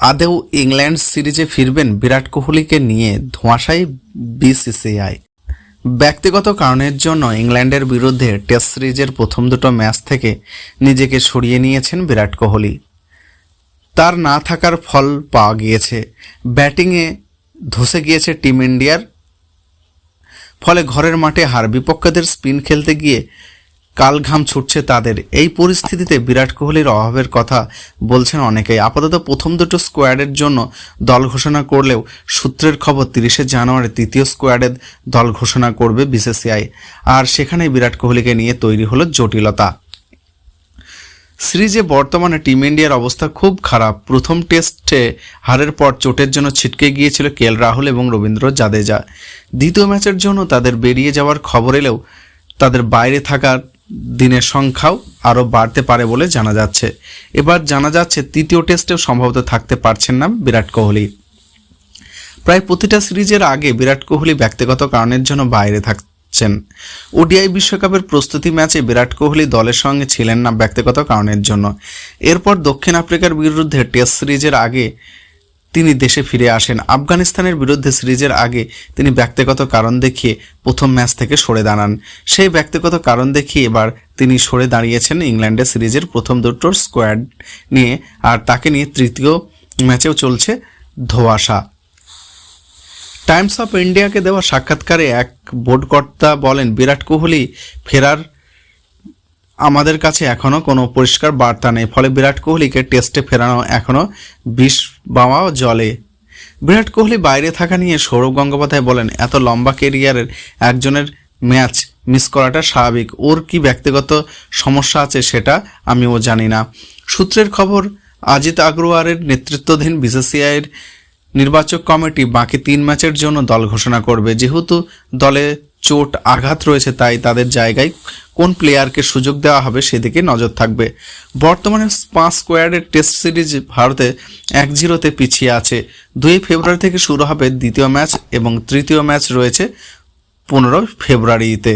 আদেও ইংল্যান্ড সিরিজে ফিরবেন বিরাট কোহলিকে নিয়ে ধোঁয়াশাই বিসিসিআই। ব্যক্তিগত কারণের জন্য ইংল্যান্ডের বিরুদ্ধে টেস্ট সিরিজের প্রথম দুটো ম্যাচ থেকে নিজেকে সরিয়ে নিয়েছেন বিরাট কোহলি। তার না থাকার ফল পাওয়া গিয়েছে। ব্যাটিংয়ে ধসে গিয়েছে টিম ইন্ডিয়ার। ফলে ঘরের মাঠে হার বিপক্ষদের স্পিন খেলতে গিয়ে কাল ঘাম ছুটছে তাদের। এই পরিস্থিতিতে বিরাট কোহলির অভাবের কথা বলছেন অনেকেই। আপাতত প্রথম দুটো স্কোয়াডের জন্য দল ঘোষণা করলেও সূত্রের খবর তিরিশে জানুয়ারি তৃতীয় স্কোয়াডের দল ঘোষণা করবে বিসিসিআই। আর সেখানে বিরাট কোহলিকে নিয়ে তৈরি হলো জটিলতা। সিরিজে বর্তমানে টিম ইন্ডিয়ার অবস্থা খুব খারাপ। প্রথম টেস্টে হারের পর চোটের জন্য ছিটকে গিয়েছিল কেএল রাহুল এবং রবীন্দ্র জাদেজা। দ্বিতীয় ম্যাচের জন্য তাদের বেরিয়ে যাওয়ার খবর এলেও তাদের বাইরে থাকার দিনের সংখ্যাও আরও বাড়তে পারে বলে জানা যাচ্ছে। এবার জানা যাচ্ছে তৃতীয় টেস্টেও সম্ভবত থাকতে পারছেন না বিরাট কোহলি। প্রায় প্রতিটা সিরিজের আগে বিরাট কোহলি ব্যক্তিগত কারণের জন্য বাইরে থাকছেন। ওডিআই বিশ্বকাপের প্রস্তুতি ম্যাচে বিরাট কোহলি দলের সঙ্গে ছিলেন না ব্যক্তিগত কারণের জন্য। এরপর দক্ষিণ আফ্রিকার বিরুদ্ধে টেস্ট সিরিজের আগে তিনি দেশে ফিরে আসেন। আফগানিস্তানের বিরুদ্ধে সিরিজের আগে তিনি ব্যক্তিগত কারণ দেখিয়ে প্রথম ম্যাচ থেকে সরে দাঁড়ান। সেই ব্যক্তিগত কারণ দেখিয়ে এবার তিনি সরে দাঁড়িয়েছেন ইংল্যান্ডের সিরিজের প্রথম দুটোর স্কোয়াড নিয়ে আর তাকে নিয়ে তৃতীয় ম্যাচেও চলছে ধোয়াশা। টাইমস অফ ইন্ডিয়াকে দেওয়া সাক্ষাৎকারে এক বোর্ডকর্তা বলেন, বিরাট কোহলি ফেরার আমাদের কাছে এখনও কোনো পরিষ্কার বার্তা নেই। ফলে বিরাট কোহলিকে টেস্টে ফেরানো এখনও বিষ বাওয়া জলে। বিরাট কোহলি বাইরে থাকা নিয়ে সৌরভ গঙ্গোপাধ্যায় বলেন, এত লম্বা কেরিয়ারের একজনের ম্যাচ মিস করাটা স্বাভাবিক। ওর কি ব্যক্তিগত সমস্যা আছে সেটা আমিও জানি না। সূত্রের খবর আজিত আগ্রওয়ারের নেতৃত্বাধীন বিসিসিআইয়ের নির্বাচক কমিটি বাকি তিন ম্যাচের জন্য দল ঘোষণা করবে। যেহেতু দলে চোট আঘাত রয়েছে তাই তাদের জায়গায় কোন প্লেয়ারকে সুযোগ দেওয়া হবে সেদিকে নজর থাকবে। বর্তমানে পাঁচ স্কোয়ারের টেস্ট সিরিজ ভারতে এক জিরোতে পিছিয়ে আছে। দুই ফেব্রুয়ারি থেকে শুরু হবে দ্বিতীয় ম্যাচ এবং তৃতীয় ম্যাচ রয়েছে পনেরো ফেব্রুয়ারিতে।